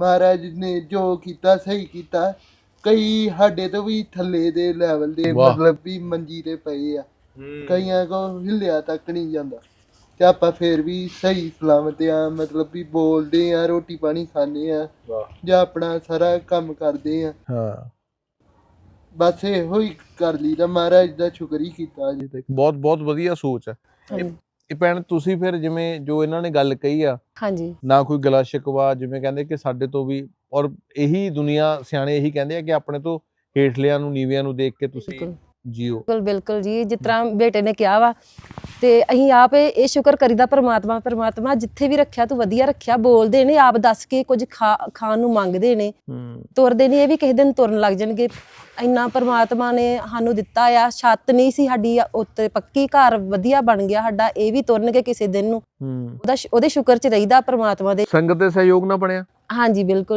ਮਹਾਰਾਜ ਨੇ ਜੋ ਕੀਤਾ ਸਹੀ ਕੀਤਾ। ਕਈ ਸਾਡੇ ਤੋਂ ਵੀ ਥੱਲੇ ਦੇ ਲੈਵਲ ਦੇ ਵਾਹ। ਮਤਲਬ ਵੀ ਮੰਜੀ ਤੇ ਪਏ ਆ। ਕਈਆਂ ਕੋ ਹਿੱਲਿਆ ਤੱਕ ਨਹੀਂ ਜਾਂਦਾ। ਤੇ ਆਪਾਂ ਫੇਰ ਵੀ ਸਹੀ ਸਲਾਮਤ ਆ ਮਤਲਬ ਵੀ ਬੋਲਦੇ ਆ ਰੋਟੀ ਪਾਣੀ ਖਾਂਦੇ ਆ। ਵਾਹ। ਜਾਂ ਆਪਣਾ ਸਾਰਾ ਕੰਮ ਕਰਦੇ ਆ। ਹਾਂ। ਬਸ ਇਹੋ ਹੀ ਕਰ ਲਈਦਾ ਮਹਾਰਾਜ ਦਾ ਸ਼ੁਕਰ ਹੀ ਕੀਤਾ ਅਜੇ ਤੱਕ। ਬਹੁਤ ਬਹੁਤ ਵਧੀਆ ਸੋਚ ਹੈ। ਇਹ ਭੈਣ ਤੁਸੀਂ ਫਿਰ ਜਿਵੇਂ ਜੋ ਇਹਨਾਂ ਨੇ ਗੱਲ ਕਹੀ ਆ ਹਾਂਜੀ। ਨਾ ਕੋਈ ਗਲਾ ਸ਼ਿਕਵਾ ਜਿਵੇਂ ਕਹਿੰਦੇ ਕਿ ਸਾਡੇ ਤੋਂ ਵੀ ਔਰ ਇਹੀ ਦੁਨੀਆ ਸਿਆਣੇ ਇਹੀ ਕਹਿੰਦੇ ਆ ਕਿ ਆਪਣੇ ਤੋਂ ਹੇਠਲਿਆਂ ਨੂੰ ਨੀਵਿਆਂ ਨੂੰ ਦੇਖ ਕੇ ਤੁਸੀਂ ਬਿਲਕੁਲ। ਜੀਓ। ਬਿਲਕੁਲ ਬਿਲਕੁਲ ਜੀ ਜਿਸ ਤਰ੍ਹਾਂ ਬੇਟੇ ਨੇ ਕਿਹਾ ਵਾ ਤੇ ਅਸੀਂ ਆਪ ਇਹ ਸ਼ੁਕਰ ਕਰੀਦਾ ਪ੍ਰਮਾਤਮਾ ਪ੍ਰਮਾਤਮਾ ਜਿੱਥੇ ਵੀ ਰੱਖਿਆ ਤੂੰ ਵਧੀਆ ਰੱਖਿਆ ਬੋਲਦੇ ਨੇ ਆਪ ਦੱਸ ਕੇ ਕੁਝ ਖਾਣ ਨੂੰ ਮੰਗਦੇ ਨੇ। ਹੂੰ। ਤੁਰਦੇ ਨਹੀਂ ਇਹ ਵੀ ਕਿਸੇ ਦਿਨ ਤੁਰਨ ਲੱਗ ਜਾਣਗੇ। ਇੰਨਾ ਪ੍ਰਮਾਤਮਾ ਨੇ ਸਾਨੂੰ ਦਿੱਤਾ ਆ ਛੱਤ ਨਹੀਂ ਸੀ ਸਾਡੀ ਉੱਤੇ ਪੱਕੀ ਘਰ ਵਧੀਆ ਬਣ ਗਿਆ ਸਾਡਾ ਇਹ ਵੀ ਤੁਰਨਗੇ ਕਿਸੇ ਦਿਨ ਨੂੰ। ਹੂੰ। ਉਹਦਾ ਉਹਦੇ ਸ਼ੁਕਰ ਚ ਰਹੀਦਾ ਪ੍ਰਮਾਤਮਾ ਦੇ। ਸੰਗਤ ਦੇ ਸਹਿਯੋਗ ਨਾਲ ਬਣਿਆ। ਹਾਂਜੀ ਬਿਲਕੁਲ।